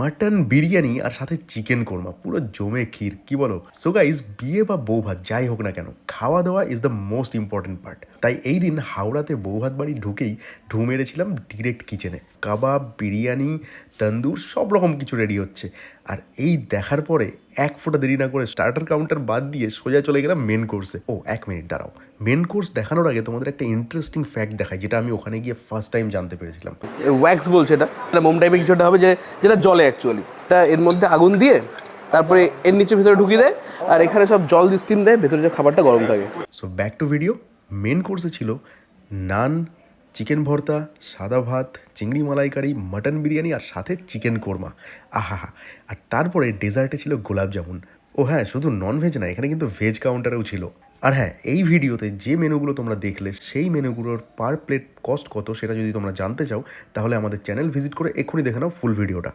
Mutton, biryani আর সাথে chicken korma. পুরো জমে ক্ষীর, কি বলো? সো গাইজ বিয়ে বা বউ ভাত যাই হোক না কেন খাওয়া দাওয়া is the most important part তাই এই দিন হাওড়াতে বউ ভাত বাড়ি ঢুকেই ঢু মেরেছিলাম ডিরেক্ট কিচেনে কাবাব, বিরিয়ানি, তন্দুর, সব রকম কিছু রেডি হচ্ছে। আর এই দেখার পরে এক ফোঁটা দেরি না করে স্টার্টার কাউন্টার বাদ দিয়ে সোজা চলে গেলাম মেন কোর্সে ও এক মিনিট দাঁড়াও। মেন কোর্স দেখানোর আগে তোমাদের একটা ইন্টারেস্টিং ফ্যাক্ট দেখায় যেটা আমি ওখানে গিয়ে ফার্স্ট টাইম জানতে পেরেছিলাম। ওয়্যাক্স বলছে এটা। এটা মোম টাইপের কিছুটা হবে যে যেটা জলে অ্যাকচুয়ালি তা এর মধ্যে আগুন দিয়ে তারপরে এর নিচে ভিতরে ঢুকিয়ে দেয় আর এখানে সব জল দিয়ে স্টিম দেয় ভেতরে যে খাবারটা গরম থাকে। So back to video main কোর্সে ছিল নান চিকেন ভর্তা, সাদা ভাত, চিংড়ি মালাইকারি, মাটন বিরিয়ানি আর সাথে চিকেন কোরমা। আহা আর তারপরে ডেজার্টে ছিল গোলাপ জামুন। ও হ্যাঁ শুধু নন ভেজ না, এখানে কিন্তু ভেজ কাউন্টারেও ছিল। আর হ্যাঁ এই ভিডিওতে যে মেনুগুলো তোমরা দেখলে, সেই মেনুগুলোর পার প্লেট কস্ট কত সেটা যদি তোমরা জানতে চাও, তাহলে আমাদের চ্যানেল ভিজিট করে এক্ষুনি দেখে নাও ফুল ভিডিওটা